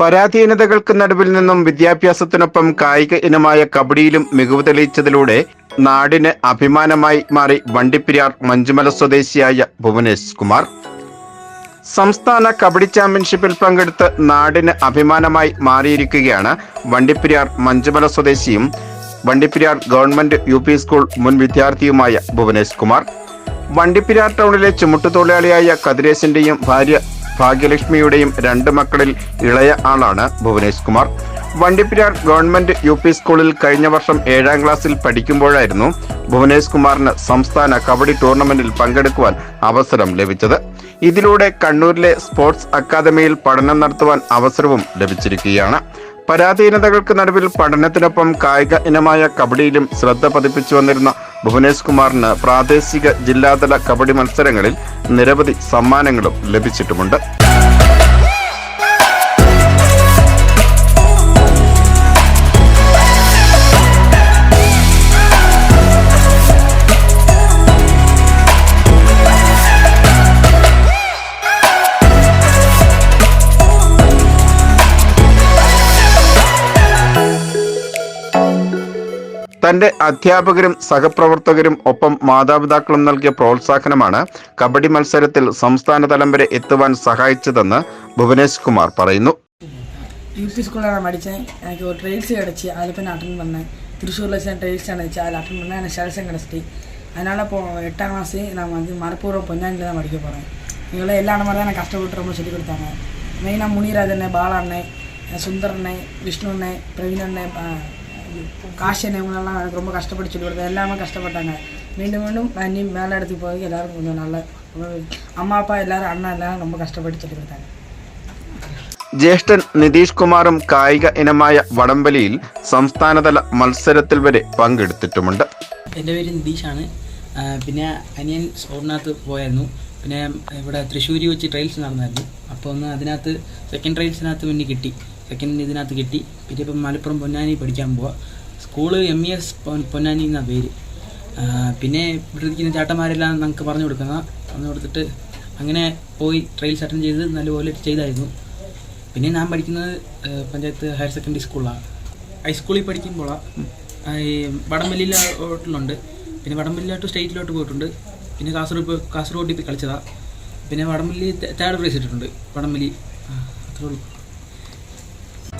പരാധീനതകൾക്ക് നടുവിൽ നിന്നും വിദ്യാഭ്യാസത്തിനൊപ്പം കായിക ഇനമായ കബഡിയിലും മികവ് തെളിയിച്ചതിലൂടെ നാടിന് അഭിമാനമായി മാറി വണ്ടിപ്പിരിയാർ മഞ്ചുമല സ്വദേശിയായ ഭുവനേഷ് കുമാർ. സംസ്ഥാന കബഡി ചാമ്പ്യൻഷിപ്പിൽ പങ്കെടുത്ത് നാടിന് അഭിമാനമായി മാറിയിരിക്കുകയാണ് വണ്ടിപ്പിരിയാർ മഞ്ചുമല സ്വദേശിയും വണ്ടിപ്പിരിയാർ ഗവൺമെന്റ് യു സ്കൂൾ മുൻ വിദ്യാർത്ഥിയുമായ ഭുവനേഷ് കുമാർ. വണ്ടിപ്പെരിയാർ ടൗണിലെ ചുമട്ടുതൊഴിലാളിയായ കതിരേശിന്റെയും ഭാര്യ ഭാഗ്യലക്ഷ്മിയുടെയും രണ്ട് മക്കളിൽ ഇളയ ആളാണ് Bhuvanesh Kumar. Vandiperiyar government U P സ്കൂളിൽ കഴിഞ്ഞ വർഷം ഏഴാം ക്ലാസ്സിൽ പഠിക്കുമ്പോഴായിരുന്നു ഭുവനേഷ് കുമാറിന് സംസ്ഥാന കബഡി ടൂർണമെന്റിൽ പങ്കെടുക്കുവാൻ അവസരം ലഭിച്ചത്. ഇതിലൂടെ കണ്ണൂരിലെ സ്പോർട്സ് അക്കാദമിയിൽ പഠനം നടത്തുവാൻ അവസരവും ലഭിച്ചിരിക്കുകയാണ്. പരാധീനതകൾക്ക് നടുവിൽ പഠനത്തിനൊപ്പം കായിക ഇനമായ കബഡിയിലും ശ്രദ്ധ പതിപ്പിച്ചു വന്നിരുന്ന ഭുവനേഷ് കുമാറിന് പ്രാദേശിക ജില്ലാതല കബഡി മത്സരങ്ങളിൽ നിരവധി സമ്മാനങ്ങളും ലഭിച്ചിട്ടുമുണ്ട്. തന്റെ അധ്യാപകരും സഹപ്രവർത്തകരും ഒപ്പം മാതാപിതാക്കളും നൽകിയ പ്രോത്സാഹനമാണ് കബഡി മത്സരത്തിൽ സംസ്ഥാന തലം വരെ എത്തുവാൻ സഹായിച്ചതെന്ന് ഭുവനേഷ് കുമാർ പറയുന്നു யூபி ஸ்கூலில் நான் படித்தேன் எனக்கு ஒரு ட்ரைல்ஸ் கிடச்சி அதில் போய் நான் அட்டன் பண்ணேன் திருச்சூரில் வச்சு ட்ரைல்ஸ் நடந்துச்சு அதில் அட்டன் பண்ணேன் எனக்கு செலக்ஷன் கிடச்சிட்டு அதனால் இப்போ எட்டாம் கிளாஸு நான் வந்து மரப்பூர்வம் பொஞ்சாண்டியில் தான் படிக்க போகிறேன் இவங்களாம் எல்லா மாதிரி தான் எனக்கு கஷ்டப்பட்டு ரொம்ப சொல்லிக் கொடுத்தாங்க மெயினாக முனிராஜ் அண்ணே பாலா அண்ணே சுந்தர் அண்ணே விஷ்ணு அண்ணே பிரவீன் அண்ணே ஆஹ், காஷி அண்ணே இவங்களெல்லாம் எனக்கு ரொம்ப கஷ்டப்பட்டு சொல்லிக் கொடுத்தாங்க எல்லாமே கஷ்டப்பட்டாங்க மீண்டும் மீண்டும் நான் இனி மேலே இடத்துக்கு போய் எல்லோரும் கொஞ்சம் நல்ல அம்மா அப்பா எல்லோரும் அண்ணா எல்லாரும் ரொம்ப கஷ்டப்பட்டு சொல்லிக் கொடுத்தாங்க ജ്യേഷ്ഠൻ നിതീഷ് കുമാറും കായിക ഇനമായ വടംവലിയിൽ സംസ്ഥാനതല മത്സരത്തിൽ വരെ പങ്കെടുത്തിട്ടുമുണ്ട് എൻ്റെ പേര് നിതീഷാണ് ആ, പിന്നെ അനിയൻ സ്പോർട്ടിനകത്ത് പോയായിരുന്നു പിന്നെ ഇവിടെ തൃശ്ശൂർ വെച്ച് ട്രയൽസ് നടന്നായിരുന്നു അപ്പോൾ ഒന്ന് അതിനകത്ത് സെക്കൻഡ് ട്രയൽസിനകത്ത് മുന്നിൽ കിട്ടി സെക്കൻഡ് ഇതിനകത്ത് കിട്ടി. പിന്നെ ഇപ്പം മലപ്പുറം പൊന്നാനി പഠിക്കാൻ പോവാ. School M E S Ponnani എന്ന പേര്. പിന്നെ ഇവിടെ ഇരിക്കുന്ന ചേട്ടന്മാരെല്ലാം നമുക്ക് പറഞ്ഞു കൊടുക്കുന്ന പറഞ്ഞു കൊടുത്തിട്ട് അങ്ങനെ പോയി ട്രയൽസ് അറ്റൻഡ് ചെയ്ത് നല്ലപോലെ ചെയ്തായിരുന്നു. പിന്നെ ഞാൻ പഠിക്കുന്നത് പഞ്ചായത്ത് ഹയർ സെക്കൻഡറി സ്കൂളിലാണ് ഹൈസ്കൂളിൽ പഠിക്കുമ്പോഴാണ് ഈ വടംവലിയിലോട്ടിലുണ്ട് പിന്നെ വടംവലിയിലോട്ട് സ്റ്റേറ്റിലോട്ട് പോയിട്ടുണ്ട്. പിന്നെ കാസർഗോഡ് കാസർഗോഡ് ഇപ്പോൾ കളിച്ചതാണ് പിന്നെ വടംവലി തേർഡ് പ്രൈസ് ഇട്ടിട്ടുണ്ട് വടംവലി. അത്രേ ഉള്ളൂ.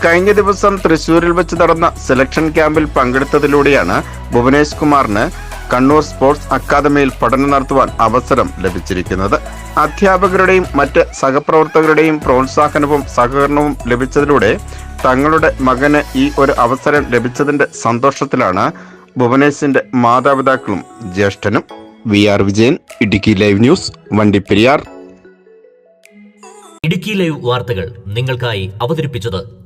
കഴിഞ്ഞ ദിവസം തൃശൂരിൽ വെച്ച് നടന്ന സെലക്ഷൻ ക്യാമ്പിൽ പങ്കെടുത്തതിലൂടെയാണ് ഭുവനേഷ് കുമാറിന് കണ്ണൂർ സ്പോർട്സ് അക്കാദമിയിൽ പഠനം നടത്തുവാൻ അവസരം ലഭിച്ചിരിക്കുന്നത്. അധ്യാപകരുടെയും മറ്റ് സഹപ്രവർത്തകരുടെയും പ്രോത്സാഹനവും സഹകരണവും ലഭിച്ചതിലൂടെ തങ്ങളുടെ മകന് ഈ ഒരു അവസരം ലഭിച്ചതിന്റെ സന്തോഷത്തിലാണ് ഭുവനേശിന്റെ മാതാപിതാക്കളും ജ്യേഷ്ഠനും. V R Vijayan Idukki live news Vandiperiyar. Idukki live വാർത്തകൾ നിങ്ങൾക്കായി അവതരിപ്പിച്ചത്